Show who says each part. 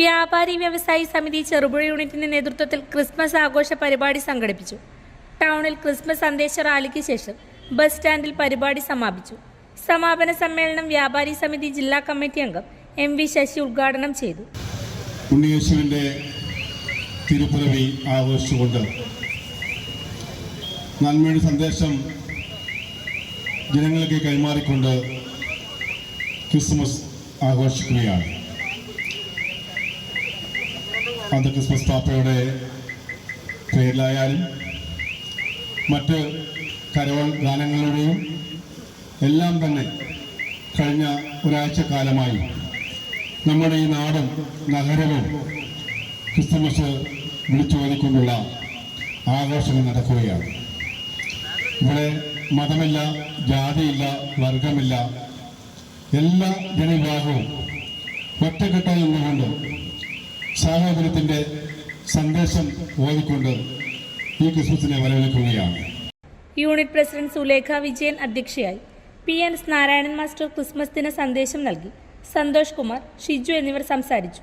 Speaker 1: വ്യാപാരി വ്യവസായി സമിതി ചെറുപുഴ യൂണിറ്റിന്റെ നേതൃത്വത്തിൽ ക്രിസ്മസ് ആഘോഷ പരിപാടി സംഘടിപ്പിച്ചു. ടൗണിൽ ക്രിസ്മസ് സന്ദേശ റാലിക്ക് ശേഷം ബസ് സ്റ്റാൻഡിൽ പരിപാടി സമാപിച്ചു. സമാപന സമ്മേളനം വ്യാപാരി സമിതി ജില്ലാ കമ്മിറ്റി അംഗം എം വി ശശി ഉദ്ഘാടനം ചെയ്തു.
Speaker 2: ഉണ്ണിയേശുവിന്റെ തിരുപ്പിറവി ആഘോഷിച്ചുകൊണ്ട് നന്മയുടെ സന്ദേശം ജനങ്ങൾക്ക് കൈമാറിക്കൊണ്ട് ക്രിസ്മസ് ആഘോഷിക്കുകയാണ്. അത് ക്രിസ്മസ് പാപ്പയുടെ പേരിലായാലും മറ്റ് കരോൾ ഗാനങ്ങളുടെയും എല്ലാം തന്നെ കഴിഞ്ഞ ഒരാഴ്ചക്കാലമായി നമ്മുടെ ഈ നാടും നഗരവും ക്രിസ്തുമസ് വിളിച്ചോതിക്കൊണ്ടുള്ള ആഘോഷങ്ങൾ നടക്കുകയാണ്. ഇവിടെ മതമില്ല ജാതിയില്ല വർഗമില്ല എല്ലാ ജനവിഭാഗവും ഒറ്റക്കെട്ടായി നിന്നുകൊണ്ട് സാഹോദര്യത്തിന്റെ സന്ദേശം ഓതിക്കൊണ്ട് ഈ ക്രിസ്മസിനെ വരവേൽക്കുകയാണ്.
Speaker 1: യൂണിറ്റ് പ്രസിഡന്റ് സുലേഖ വിജയൻ അധ്യക്ഷയായി P N Narayanan master Christmas ദിന സന്ദേശം നൽകി സന്തോഷ് കുമാർ ഷിജു എന്നിവർ സംസാരിച്ചു.